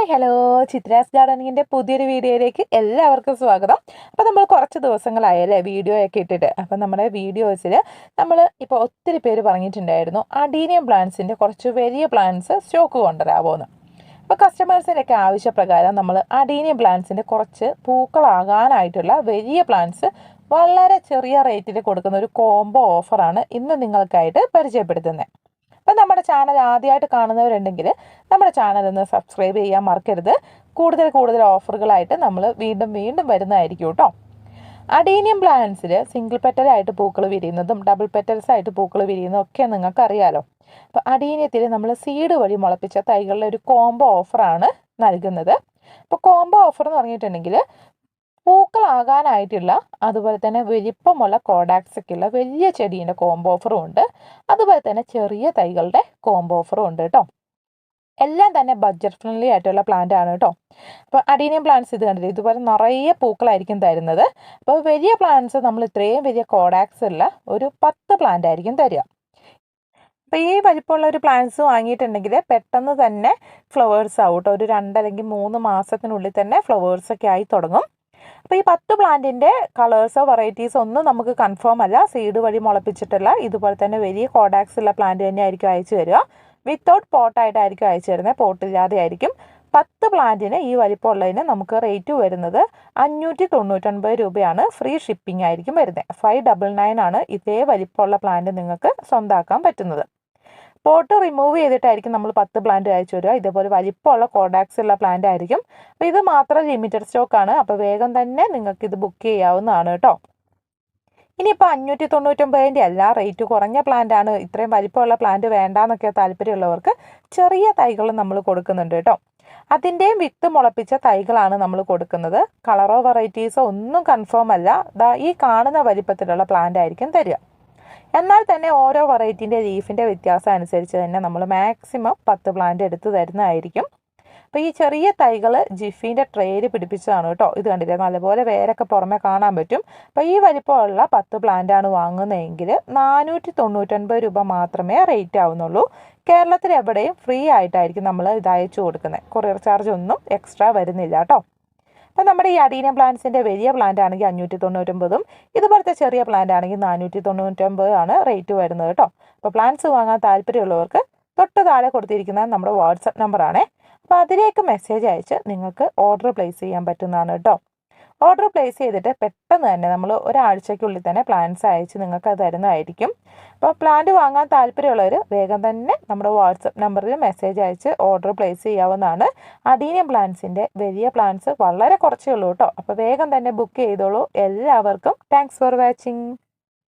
Hi hello Chitra's ഗാർഡനിങ്ങിന്റെ പുതിയൊരു വീഡിയോയിലേക്ക് എല്ലാവർക്കും സ്വാഗതം. അപ്പോൾ നമ്മൾ കുറച്ച് ദിവസങ്ങളായല്ലേ വീഡിയോ ഒക്കെ ഇട്ടിട്ട്. അപ്പോൾ നമ്മുടെ വീഡിയോസിൽ നമ്മൾ ഇപ്പോൾ ഒത്തിരി പേര് പറഞ്ഞിട്ടുണ്ടായിരുന്നു അഡീനിയം പ്ലാന്റ്സിന്റെ കുറച്ച് വലിയ പ്ലാന്റ്സ് സ്റ്റോക്ക് കൊണ്ടുവരാമോന്ന് അപ്പോൾ കസ്റ്റമേഴ്സിന്റെയൊക്കെ ആവശ്യപ്രകാരം നമ്മൾ അഡീനിയം പ്ലാന്റ്സിന്റെ കുറച്ച് പൂക്കളാകാനായിട്ടുള്ള വലിയ പ്ലാന്റ്സ് വളരെ ചെറിയ റേറ്റിൽ കൊടുക്കുന്ന ഒരു കോംബോ ഓഫറാണ് ഇന്ന് നിങ്ങൾക്കായിട്ട് പരിചയപ്പെടുത്തുന്നത് ചാനൽ ആദ്യമായിട്ട് കാണുന്നവരുണ്ടെങ്കിൽ നമ്മുടെ ചാനൽ ഒന്ന് സബ്സ്ക്രൈബ് ചെയ്യാൻ മറക്കരുത്. കൂടുതൽ കൂടുതൽ ഓഫറുകളായിട്ട് നമ്മൾ വീണ്ടും വീണ്ടും വരുന്നതായിരിക്കും കേട്ടോ. അഡീനിയം പ്ലാന്റ്സിൽ സിംഗിൾ പെറ്റലായിട്ട് പൂക്കൾ വിരിയുന്നതും ഡബിൾ പെറ്റൽസ് ആയിട്ട് പൂക്കൾ വിരിയുന്നതും ഒക്കെ നിങ്ങൾക്ക് അറിയാലോ അപ്പോൾ അഡീനിയത്തിൽ നമ്മൾ സീഡ് വഴി മുളപ്പിച്ച തൈകളുടെ ഒരു കോംബോ ഓഫറാണ് നൽകുന്നത്. അപ്പോൾ കോംബോ ഓഫർ എന്ന് പറഞ്ഞിട്ടുണ്ടെങ്കിൽ പൂക്കളാകാനായിട്ടുള്ള അതുപോലെ തന്നെ വലിപ്പമുള്ള കോഡാക്സൊക്കെയുള്ള വലിയ ചെടീന്റെ കോംബോ ഓഫറും ഉണ്ട്. അതുപോലെ തന്നെ ചെറിയ തൈകളുടെ കോംബോ ഓഫറും ഉണ്ട് കേട്ടോ എല്ലാം തന്നെ ബഡ്ജറ്റ് ഫ്രണ്ട്ലി ആയിട്ടുള്ള പ്ലാന്റ് ആണ് കേട്ടോ അപ്പോൾ അഡീനിയം പ്ലാന്റ്സ് ഇത് കണ്ടില്ലേ? ഇതുപോലെ നിറയെ പൂക്കളായിരിക്കും തരുന്നത്. അപ്പോൾ വലിയ പ്ലാന്റ്സ് നമ്മൾ ഇത്രയും വലിയ കോഡാക്സ് ഉള്ള ഒരു പത്ത് പ്ലാന്റ് ആയിരിക്കും തരിക. അപ്പോൾ ഈ വലിപ്പമുള്ള ഒരു പ്ലാന്റ്സ് വാങ്ങിയിട്ടുണ്ടെങ്കിൽ പെട്ടെന്ന് തന്നെ ഫ്ലവേഴ്സ് ആവും കേട്ടോ ഒരു രണ്ടല്ലെങ്കിൽ മൂന്ന് മാസത്തിനുള്ളിൽ തന്നെ ഫ്ലവേഴ്സൊക്കെ ആയി തുടങ്ങും. അപ്പോൾ ഈ പത്ത് പ്ലാന്റിന്റെ കളേഴ്സോ വെറൈറ്റീസോ ഒന്നും നമുക്ക് കൺഫേം അല്ല. സീഡ് വഴി മുളപ്പിച്ചിട്ടില്ല. ഇതുപോലെ തന്നെ വലിയ കോഡാക്സ് ഉള്ള പ്ലാന്റ് തന്നെ ആയിരിക്കും അയച്ചു തരിക. വിത്തൗട്ട് പോട്ടായിട്ടായിരിക്കും അയച്ചു തരുന്നത്. പോട്ടില്ലാതെ ആയിരിക്കും. പത്ത് പ്ലാന്റിന് ഈ വലിപ്പമുള്ളതിന് നമുക്ക് റേറ്റ് വരുന്നത് അഞ്ഞൂറ്റി തൊണ്ണൂറ്റൊൻപത് രൂപയാണ്. ഫ്രീ ഷിപ്പിംഗ് ആയിരിക്കും വരുന്നത്. ഫൈവ് ഡബിൾ നയൻ ആണ് ഇതേ വലിപ്പമുള്ള പ്ലാന്റ് നിങ്ങൾക്ക് സ്വന്തമാക്കാൻ പറ്റുന്നത്. പോട്ട് റിമൂവ് ചെയ്തിട്ടായിരിക്കും നമ്മൾ പത്ത് പ്ലാന്റ് അയച്ചു തരിക. ഇതേപോലെ വലിപ്പമുള്ള കോഡാക്സ് ഉള്ള പ്ലാന്റ് ആയിരിക്കും. അപ്പോൾ ഇത് മാത്രം ലിമിറ്റഡ് സ്റ്റോക്ക് ആണ്. അപ്പോൾ വേഗം തന്നെ നിങ്ങൾക്ക് ഇത് ബുക്ക് ചെയ്യാവുന്നതാണ് കേട്ടോ. ഇനിയിപ്പോൾ അഞ്ഞൂറ്റി തൊണ്ണൂറ്റൊമ്പതിന്റെ അല്ല റേറ്റ് കുറഞ്ഞ പ്ലാന്റ് ആണ്. ഇത്രയും വലിപ്പമുള്ള പ്ലാന്റ് വേണ്ടാന്നൊക്കെ താല്പര്യമുള്ളവർക്ക് ചെറിയ തൈകൾ നമ്മൾ കൊടുക്കുന്നുണ്ട് കേട്ടോ. അതിന്റെയും വിത്ത് മുളപ്പിച്ച തൈകളാണ് നമ്മൾ കൊടുക്കുന്നത്. കളറോ വെറൈറ്റീസോ ഒന്നും കൺഫേം അല്ല. ഈ കാണുന്ന വലിപ്പത്തിലുള്ള പ്ലാന്റ് ആയിരിക്കും തരിക. എന്നാൽ തന്നെ ഓരോ വെറൈറ്റീന്റെ ലീഫിന്റെ വ്യത്യാസം അനുസരിച്ച് തന്നെ നമ്മൾ മാക്സിമം പത്ത് പ്ലാന്റ് എടുത്ത് തരുന്നതായിരിക്കും. അപ്പോൾ ഈ ചെറിയ തൈകൾ ജിഫീന്റെ ട്രെയിൽ പിടിപ്പിച്ചതാണ് കേട്ടോ. ഇത് കണ്ടില്ലേ? നല്ലപോലെ വേരൊക്കെ പുറമെ കാണാൻ പറ്റും. അപ്പോൾ ഈ വലിപ്പമുള്ള പത്ത് പ്ലാന്റ് ആണ് വാങ്ങുന്നതെങ്കിൽ നാനൂറ്റി തൊണ്ണൂറ്റൊൻപത് രൂപ മാത്രമേ റേറ്റ് ആവുന്നുള്ളൂ. കേരളത്തിൽ എവിടെയും ഫ്രീ ആയിട്ടായിരിക്കും നമ്മൾ ഇത് അയച്ചു കൊടുക്കുന്നത്. കൊറിയർ ചാർജ് ഒന്നും എക്സ്ട്രാ വരുന്നില്ല കേട്ടോ. അപ്പോൾ നമ്മുടെ ഈ അഡീനിയം പ്ലാന്റ്സിന്റെ വലിയ പ്ലാന്റ് ആണെങ്കിൽ അഞ്ഞൂറ്റി തൊണ്ണൂറ്റൊമ്പതും ഇതുപോലത്തെ ചെറിയ പ്ലാന്റ് ആണെങ്കിൽ നാനൂറ്റി തൊണ്ണൂറ്റൊമ്പത് ആണ് റേറ്റ് വരുന്നത് കേട്ടോ. അപ്പോൾ പ്ലാന്റ്സ് വാങ്ങാൻ താല്പര്യമുള്ളവർക്ക് തൊട്ട് താഴെ കൊടുത്തിരിക്കുന്ന നമ്മുടെ വാട്സപ്പ് നമ്പറാണേ. അപ്പോൾ അതിലേക്ക് മെസ്സേജ് അയച്ച് നിങ്ങൾക്ക് ഓർഡർ പ്ലേസ് ചെയ്യാൻ പറ്റുന്നതാണ് കേട്ടോ. ഓർഡർ പ്ലേസ് ചെയ്തിട്ട് പെട്ടെന്ന് തന്നെ നമ്മൾ ഒരാഴ്ചയ്ക്കുള്ളിൽ തന്നെ പ്ലാന്റ്സ് അയച്ച് നിങ്ങൾക്ക് അത് തരുന്നതായിരിക്കും. അപ്പോൾ പ്ലാന്റ് വാങ്ങാൻ താല്പര്യമുള്ളവർ വേഗം തന്നെ നമ്മുടെ വാട്സപ്പ് നമ്പറിൽ മെസ്സേജ് അയച്ച് ഓർഡർ പ്ലേസ് ചെയ്യാവുന്നതാണ്. അഡീനിയം പ്ലാന്റ്സിന്റെ വലിയ പ്ലാന്റ്സ് വളരെ കുറച്ചേ ഉള്ളൂ കേട്ടോ. അപ്പോൾ വേഗം തന്നെ ബുക്ക് ചെയ്തോളൂ. എല്ലാവർക്കും താങ്ക്സ് ഫോർ വാച്ചിങ്